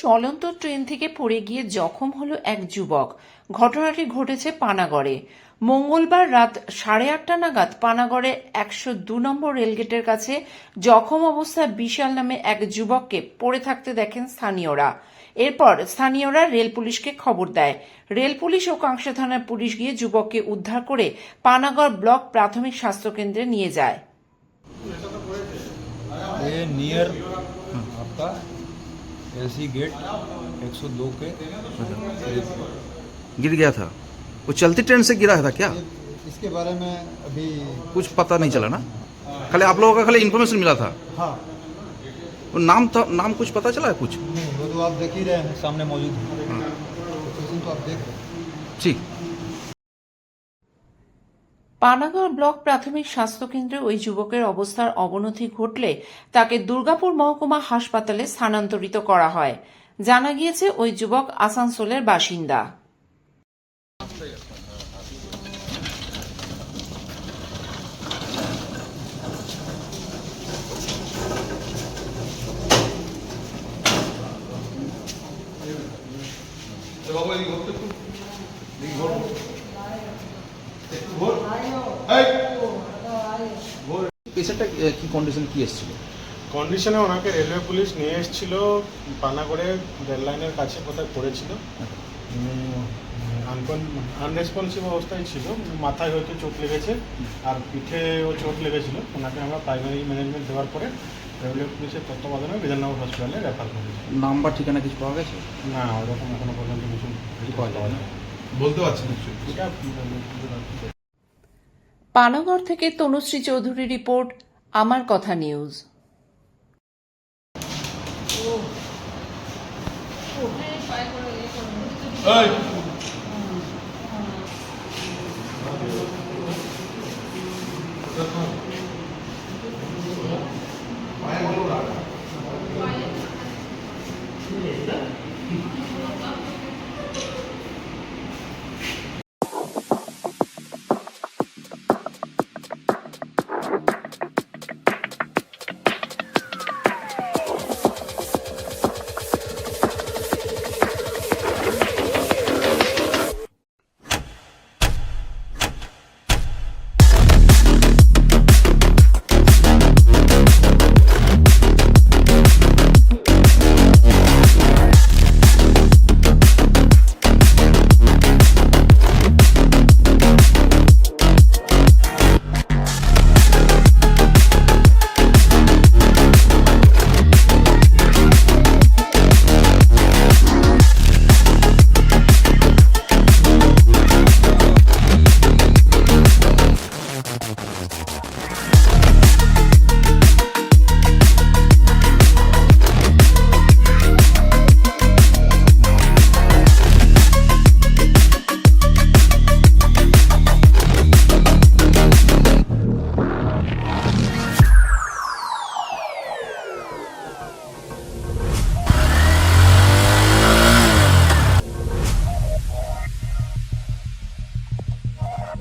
চলন্ত ট্রেন থেকে পড়ে গিয়ে জখম হলো এক যুবক। ঘটনাটি ঘটেছে পানাগড়ে। মঙ্গলবার রাত সাড়ে আটটা নাগাদ পানাগড়ে একশো দু নম্বর রেলগেটের কাছে জখম অবস্থায় বিশাল নামে এক যুবককে পড়ে থাকতে দেখেন স্থানীয়রা। এরপর স্থানীয়রা রেল পুলিশকে খবর দেয়। রেল পুলিশ ও কাংসা থানার পুলিশ গিয়ে যুবককে উদ্ধার করে পানাগড় ব্লক প্রাথমিক স্বাস্থ্যকেন্দ্রে নিয়ে যায়। एलसी गेट 102 के गिर गया था। वो चलती ट्रेन से गिरा था क्या? इसके बारे में अभी कुछ पता नहीं चला ना? खाली आप लोगों का खाली इन्फॉर्मेशन मिला था। हाँ। वो नाम था नाम कुछ पता चला है कुछ? नहीं वो तो आप देख ही रहे हैं सामने मौजूद है। हाँ। तो आप देख रहे हैं। ठीक পানাগড় ব্লক প্রাথমিক স্বাস্থ্যকেন্দ্রে ওই যুবকের অবস্থার অবনতি ঘটলে তাকে দুর্গাপুর মহকুমা হাসপাতালে স্থানান্তরিত করা হয়। জানা গিয়েছে, ওই যুবক আসানসোলের বাসিন্দা। পেশেন্টটা কি কন্ডিশন কি এসেছিল? কন্ডিশনে ওনাকে রেলওয়ে পুলিশ নিয়ে এসেছিল পানাগড়ে রেল লাইনের কাছে কোথায় পড়েছিল। আনরেসপন্সিভ অবস্থায় ছিল মাথায় হয়তো চোট লেগেছে আর পিঠেও চোট লেগেছিল। ওনাকে আমরা প্রাইমারি ম্যানেজমেন্ট দেওয়ার পরে রেলওয়ে পুলিশের তত্ত্বাবধানে বিধাননগর হসপিটালে রেফার করেছি। নাম্বার ঠিকানা কিছু পাওয়া গেছে? না ওরকম এখনও পর্যন্ত কিছু পাওয়া যাবে না। বলতে পারছি না। পানাগড় থেকে তনুশ্রী চৌধুরী রিপোর্ট আমার কথা news.